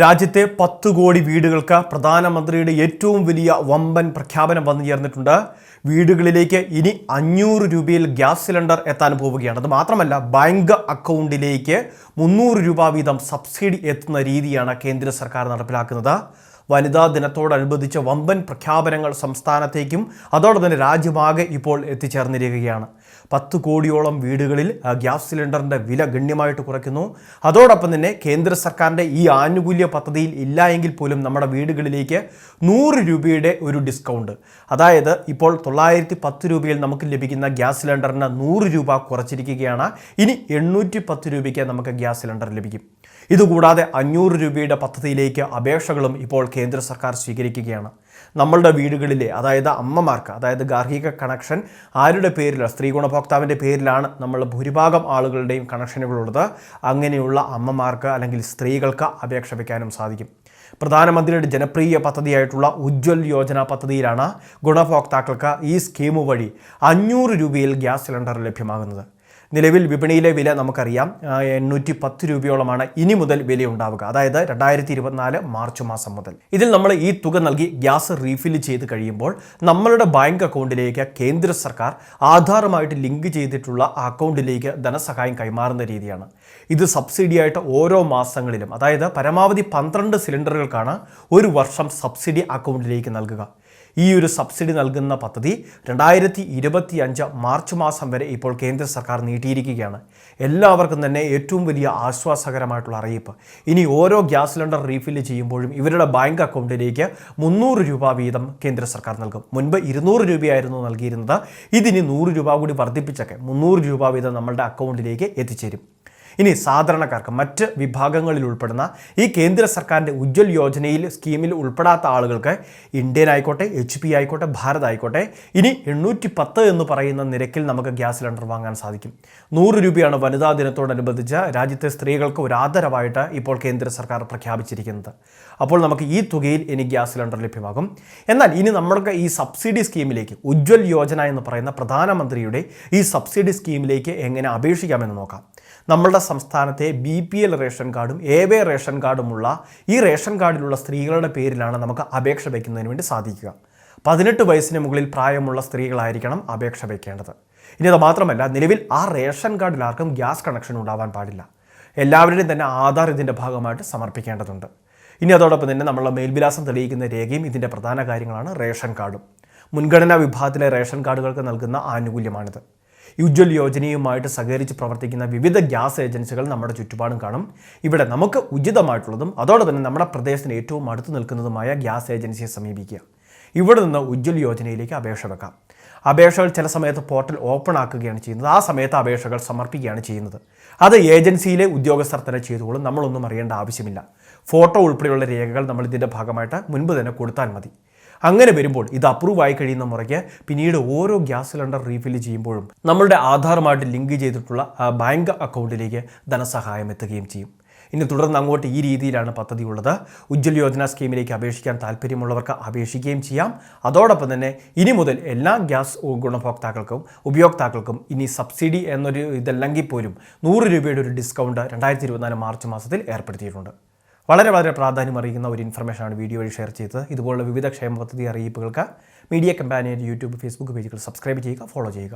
രാജ്യത്തെ പത്ത് കോടി വീടുകൾക്ക് പ്രധാനമന്ത്രിയുടെ ഏറ്റവും വലിയ വമ്പൻ പ്രഖ്യാപനം വന്നു ചേർന്നിട്ടുണ്ട്. വീടുകളിലേക്ക് ഇനി അഞ്ഞൂറ് രൂപയിൽ ഗ്യാസ് സിലിണ്ടർ എത്താൻ പോവുകയാണ്. അത് മാത്രമല്ല ബാങ്ക് അക്കൗണ്ടിലേക്ക് മുന്നൂറ് രൂപ വീതം സബ്സിഡി എത്തുന്ന രീതിയാണ് കേന്ദ്ര സർക്കാർ നടപ്പിലാക്കുന്നത്. വനിതാ ദിനത്തോടനുബന്ധിച്ച വമ്പൻ പ്രഖ്യാപനങ്ങൾ സംസ്ഥാനത്തേക്കും അതോടൊപ്പം തന്നെ രാജ്യമാകെ ഇപ്പോൾ എത്തിച്ചേർന്നിരിക്കുകയാണ്. പത്ത് കോടിയോളം വീടുകളിൽ ഗ്യാസ് സിലിണ്ടറിന്റെ വില ഗണ്യമായിട്ട് കുറയ്ക്കുന്നു. അതോടൊപ്പം തന്നെ കേന്ദ്ര സർക്കാരിന്റെ ഈ ആനുകൂല്യ പദ്ധതിയിൽ ഇല്ല എങ്കിൽ പോലും നമ്മുടെ വീടുകളിലേക്ക് നൂറ് രൂപയുടെ ഒരു ഡിസ്കൗണ്ട്. അതായത് ഇപ്പോൾ തൊള്ളായിരത്തി പത്ത് രൂപയിൽ നമുക്ക് ലഭിക്കുന്ന ഗ്യാസ് സിലിണ്ടറിന് നൂറ് രൂപ കുറച്ചിരിക്കുകയാണ്. ഇനി എണ്ണൂറ്റി പത്ത് രൂപയ്ക്ക് നമുക്ക് ഗ്യാസ് സിലിണ്ടർ ലഭിക്കും. ഇതുകൂടാതെ അഞ്ഞൂറ് രൂപയുടെ പദ്ധതിയിലേക്ക് അപേക്ഷകളും ഇപ്പോൾ കേന്ദ്ര സർക്കാർ സ്വീകരിക്കുകയാണ്. നമ്മളുടെ വീടുകളിലെ അതായത് അമ്മമാർക്ക് അതായത് ഗാർഹിക കണക്ഷൻ ആരുടെ പേരിലാണ്? സ്ത്രീ ഗുണഭോക്താവിന്റെ പേരിലാണ് നമ്മൾ ഭൂരിഭാഗം ആളുകളുടെയും കണക്ഷനുകളുള്ളത് അങ്ങനെയുള്ള അമ്മമാർക്ക് അല്ലെങ്കിൽ സ്ത്രീകൾക്ക് അപേക്ഷ വയ്ക്കാനും സാധിക്കും. പ്രധാനമന്ത്രിയുടെ ജനപ്രിയ പദ്ധതിയായിട്ടുള്ള ഉജ്ജ്വൽ യോജന പദ്ധതിയിലാണ് ഗുണഭോക്താക്കൾക്ക് ഈ സ്കീം വഴി അഞ്ഞൂറ് രൂപയിൽ ഗ്യാസ് സിലിണ്ടർ ലഭ്യമാകുന്നത്. നിലവിൽ വിപണിയിലെ വില നമുക്കറിയാം. എണ്ണൂറ്റി പത്ത് രൂപയോളമാണ് ഇനി മുതൽ വില ഉണ്ടാവുക അതായത് രണ്ടായിരത്തി ഇരുപത്തിനാല് മാർച്ച് മാസം മുതൽ. ഇതിൽ നമ്മൾ ഈ തുക നൽകി ഗ്യാസ് റീഫിൽ ചെയ്ത് കഴിയുമ്പോൾ നമ്മളുടെ ബാങ്ക് അക്കൗണ്ടിലേക്ക് കേന്ദ്ര സർക്കാർ ആധാറുമായിട്ട് ലിങ്ക് ചെയ്തിട്ടുള്ള അക്കൗണ്ടിലേക്ക് ധനസഹായം കൈമാറുന്ന രീതിയാണ്. ഇത് സബ്സിഡിയായിട്ട് ഓരോ മാസങ്ങളിലും അതായത് പരമാവധി പന്ത്രണ്ട് സിലിണ്ടറുകൾക്കാണ് ഒരു വർഷം സബ്സിഡി അക്കൗണ്ടിലേക്ക് നൽകുക. ഈ ഒരു സബ്സിഡി നൽകുന്ന പദ്ധതി രണ്ടായിരത്തി ഇരുപത്തി അഞ്ച് മാർച്ച് മാസം വരെ ഇപ്പോൾ കേന്ദ്ര സർക്കാർ നീട്ടിയിരിക്കുകയാണ്. എല്ലാവർക്കും തന്നെ ഏറ്റവും വലിയ ആശ്വാസകരമായിട്ടുള്ള അറിയിപ്പ്. ഇനി ഓരോ ഗ്യാസ് സിലിണ്ടർ റീഫിൽ ചെയ്യുമ്പോഴും ഇവരുടെ ബാങ്ക് അക്കൗണ്ടിലേക്ക് മുന്നൂറ് രൂപ വീതം കേന്ദ്ര സർക്കാർ നൽകും. മുൻപ് ഇരുന്നൂറ് രൂപയായിരുന്നു നൽകിയിരുന്നത്. ഇതിനി നൂറ് രൂപ കൂടി വർദ്ധിപ്പിച്ചൊക്കെ മുന്നൂറ് രൂപ വീതം നമ്മളുടെ അക്കൗണ്ടിലേക്ക് എത്തിച്ചേരും. ഇനി സാധാരണക്കാർക്ക് മറ്റ് വിഭാഗങ്ങളിൽ ഉൾപ്പെടുന്ന ഈ കേന്ദ്ര സർക്കാരിന്റെ ഉജ്ജ്വൽ യോജനയിൽ സ്കീമിൽ ഉൾപ്പെടാത്ത ആളുകൾക്ക് ഇന്ത്യൻ ആയിക്കോട്ടെ എച്ച് പി ആയിക്കോട്ടെ ഭാരത് ആയിക്കോട്ടെ ഇനി എണ്ണൂറ്റി പത്ത് എന്ന് പറയുന്ന നിരക്കിൽ നമുക്ക് ഗ്യാസ് സിലിണ്ടർ വാങ്ങാൻ സാധിക്കും. നൂറ് രൂപയാണ് വനിതാ ദിനത്തോടനുബന്ധിച്ച് രാജ്യത്തെ സ്ത്രീകൾക്ക് ഒരു ആദരവായിട്ട് ഇപ്പോൾ കേന്ദ്ര സർക്കാർ പ്രഖ്യാപിച്ചിരിക്കുന്നത്. അപ്പോൾ നമുക്ക് ഈ തുകയിൽ ഇനി ഗ്യാസ് സിലിണ്ടർ ലഭ്യമാകും. എന്നാൽ ഇനി നമ്മൾക്ക് ഈ സബ്സിഡി സ്കീമിലേക്ക് ഉജ്ജ്വൽ യോജന എന്ന് പറയുന്ന പ്രധാനമന്ത്രിയുടെ ഈ സബ്സിഡി സ്കീമിലേക്ക് എങ്ങനെ അപേക്ഷിക്കാമെന്ന് നോക്കാം. നമ്മളുടെ സംസ്ഥാനത്തെ ബി പി എൽ റേഷൻ കാർഡും എ വേ റേഷൻ കാർഡുമുള്ള ഈ റേഷൻ കാർഡിലുള്ള സ്ത്രീകളുടെ പേരിലാണ് നമുക്ക് അപേക്ഷ വയ്ക്കുന്നതിന് വേണ്ടി സാധിക്കുക. പതിനെട്ട് വയസ്സിന് മുകളിൽ പ്രായമുള്ള സ്ത്രീകളായിരിക്കണം അപേക്ഷ വയ്ക്കേണ്ടത്. ഇനി അത് മാത്രമല്ല നിലവിൽ ആ റേഷൻ കാർഡിൽ ആർക്കും ഗ്യാസ് കണക്ഷൻ ഉണ്ടാവാൻ പാടില്ല. എല്ലാവരുടെയും തന്നെ ആധാർ ഇതിന്റെ ഭാഗമായിട്ട് സമർപ്പിക്കേണ്ടതുണ്ട്. ഇനി അതോടൊപ്പം തന്നെ നമ്മളുടെ മേൽവിലാസം തെളിയിക്കുന്ന രേഖയും ഇതിന്റെ പ്രധാന കാര്യങ്ങളാണ് റേഷൻ കാർഡും. മുൻഗണനാ വിഭാഗത്തിലെ റേഷൻ കാർഡുകൾക്ക് നൽകുന്ന ആനുകൂല്യമാണിത്. ഉജ്ജ്വൽ യോജനയുമായിട്ട് സഹകരിച്ച് പ്രവർത്തിക്കുന്ന വിവിധ ഗ്യാസ് ഏജൻസികൾ നമ്മുടെ ചുറ്റുപാടും കാണും. ഇവിടെ നമുക്ക് ഉചിതമായിട്ടുള്ളതും അതോടെ തന്നെ നമ്മുടെ പ്രദേശത്തിന് ഏറ്റവും അടുത്ത് നിൽക്കുന്നതുമായ ഗ്യാസ് ഏജൻസിയെ സമീപിക്കുക. ഇവിടെ നിന്ന് ഉജ്ജ്വൽ യോജനയിലേക്ക് അപേക്ഷ വെക്കാം. അപേക്ഷകൾ ചില സമയത്ത് പോർട്ടൽ ഓപ്പൺ ആക്കുകയാണ് ചെയ്യുന്നത്. ആ സമയത്ത് അപേക്ഷകൾ സമർപ്പിക്കുകയാണ് ചെയ്യുന്നത്. അത് ഏജൻസിയിലെ ഉദ്യോഗസ്ഥർ തന്നെ ചെയ്തുകൊള്ളും നമ്മളൊന്നും അറിയേണ്ട ആവശ്യമില്ല. ഫോട്ടോ ഉൾപ്പെടെയുള്ള രേഖകൾ നമ്മൾ ഇതിന്റെ ഭാഗമായിട്ട് മുൻപ് തന്നെ കൊടുത്താൽ മതി. അങ്ങനെ വരുമ്പോൾ ഇത് അപ്രൂവ് ആയി കഴിയുന്ന മുറയ്ക്ക് പിന്നീട് ഓരോ ഗ്യാസ് സിലിണ്ടർ റീഫിൽ ചെയ്യുമ്പോഴും നമ്മളുടെ ആധാറുമായിട്ട് ലിങ്ക് ചെയ്തിട്ടുള്ള ബാങ്ക് അക്കൗണ്ടിലേക്ക് ധനസഹായം എത്തുകയും ചെയ്യും. ഇനി തുടർന്ന് അങ്ങോട്ട് ഈ രീതിയിലാണ് പദ്ധതി ഉള്ളത് ഉജ്ജ്വൽ യോജന സ്കീമിലേക്ക് അപേക്ഷിക്കാൻ താല്പര്യമുള്ളവർക്ക് അപേക്ഷിക്കുകയും ചെയ്യാം. അതോടൊപ്പം തന്നെ ഇനി മുതൽ എല്ലാ ഗ്യാസ് ഗുണഭോക്താക്കൾക്കും ഉപയോക്താക്കൾക്കും ഇനി സബ്സിഡി എന്നൊരു ഇതല്ലെങ്കിൽ പോലും നൂറ് രൂപയുടെ ഒരു ഡിസ്കൗണ്ട് രണ്ടായിരത്തി മാർച്ച് മാസത്തിൽ ഏർപ്പെടുത്തിയിട്ടുണ്ട്. വളരെ വളരെ പ്രാധാന്യം അറിയിക്കുന്ന ഒരു ഇൻഫർമേഷനാണ് വീഡിയോ വഴി ഷെയർ ചെയ്തത്. ഇതുപോലുള്ള വിവിധ ക്ഷേമ പദ്ധതി അറിയിപ്പുകൾക്ക് മീഡിയ കമ്പാനിയുടെ യൂട്യൂബ് ഫേസ്ബുക്ക് പേജുകൾ സബ്സ്ക്രൈബ് ചെയ്യുക ഫോളോ ചെയ്യുക.